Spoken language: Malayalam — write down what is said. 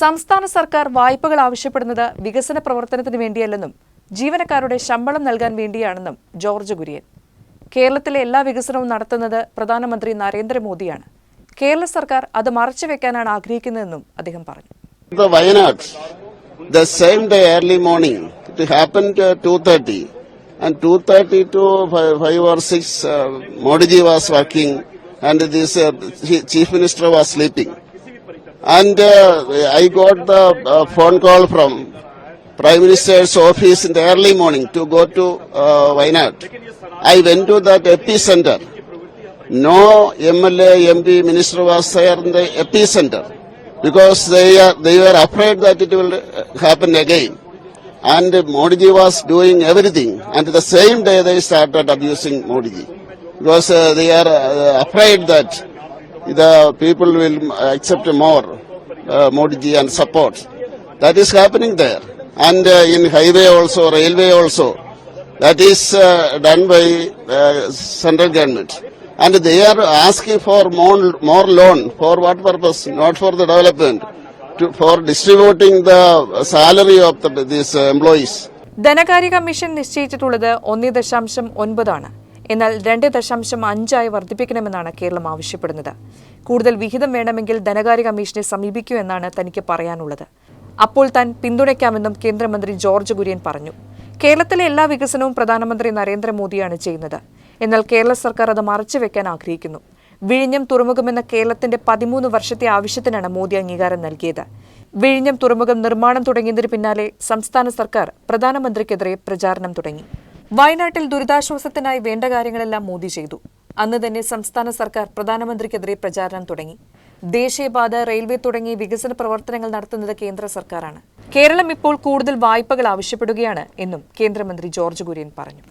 സംസ്ഥാന സർക്കാർ വായ്പകൾ ആവശ്യപ്പെടുന്നത് വികസന പ്രവർത്തനത്തിന് വേണ്ടിയല്ലെന്നും ജീവനക്കാരുടെ ശമ്പളം നൽകാൻ വേണ്ടിയാണെന്നും ജോർജ് കുര്യൻ. കേരളത്തിലെ എല്ലാ വികസനവും നടത്തുന്നത് പ്രധാനമന്ത്രി നരേന്ദ്രമോദിയാണ്. കേരള സർക്കാർ അത് മറച്ചുവെക്കാനാണ് ആഗ്രഹിക്കുന്നതെന്നും അദ്ദേഹം പറഞ്ഞു. The was the same day early morning, it happened at 2.30 and 2.30 to 5, 5 or 6, Modi was working and this uh, Chi- And uh, I got the uh, phone call from Prime Minister's office in the early morning to go to uh. I went to that epicenter. No MLA, MP, minister was there in the epicenter because they are, they were afraid that it will uh, happen again. And Modi ji was doing everything. And the same day they started abusing Modi ji because uh, they are uh, afraid that the people will accept more uh, Modi ji and support. That is happening there. And uh, in highway also, railway also, that is uh, done by uh, central government. And they are asking for more, more loan. For what purpose? Not for the development. To, for distributing the salary of the, these uh, employees. ധനകാര്യ കമ്മീഷൻ നിശ്ചയിച്ചിട്ടുള്ളത് ഒന്നേ ദശാംശം ഒൻപതാണ് എന്നാൽ രണ്ട് ദശാംശം അഞ്ചായി വർദ്ധിപ്പിക്കണമെന്നാണ് കേരളം ആവശ്യപ്പെടുന്നത്. കൂടുതൽ വിഹിതം വേണമെങ്കിൽ ധനകാര്യ കമ്മീഷനെ സമീപിക്കൂ എന്നാണ് തനിക്ക് പറയാനുള്ളത്. അപ്പോൾ താൻ പിന്തുണയ്ക്കാമെന്നും കേന്ദ്രമന്ത്രി ജോർജ് കുര്യൻ പറഞ്ഞു. കേരളത്തിലെ എല്ലാ വികസനവും പ്രധാനമന്ത്രി നരേന്ദ്രമോദിയാണ് ചെയ്യുന്നത്. എന്നാൽ കേരള സർക്കാർ അത് മറച്ചുവെക്കാൻ ആഗ്രഹിക്കുന്നു. വിഴിഞ്ഞം തുറമുഖമെന്ന കേരളത്തിന്റെ പതിമൂന്ന് വർഷത്തെ ആവശ്യത്തിനാണ് മോദി അംഗീകാരം നൽകിയത്. വിഴിഞ്ഞം തുറമുഖം നിർമ്മാണം തുടങ്ങിയതിന് പിന്നാലെ സംസ്ഥാന സർക്കാർ പ്രധാനമന്ത്രിക്കെതിരെ പ്രചാരണം തുടങ്ങി. വയനാട്ടിൽ ദുരിതാശ്വാസത്തിനായി വേണ്ട കാര്യങ്ങളെല്ലാം മോദി ചെയ്തു. അന്ന് തന്നെ സംസ്ഥാന സർക്കാർ പ്രധാനമന്ത്രിക്കെതിരെ പ്രചാരണം തുടങ്ങി. ദേശീയപാത റെയിൽവേ തുടങ്ങി വികസന പ്രവർത്തനങ്ങൾ നടത്തുന്നത് കേന്ദ്ര സർക്കാരാണ്. കേരളം ഇപ്പോൾ കൂടുതൽ വായ്പകൾ ആവശ്യപ്പെടുകയാണ് എന്നും കേന്ദ്രമന്ത്രി ജോർജ് കുര്യൻ പറഞ്ഞു.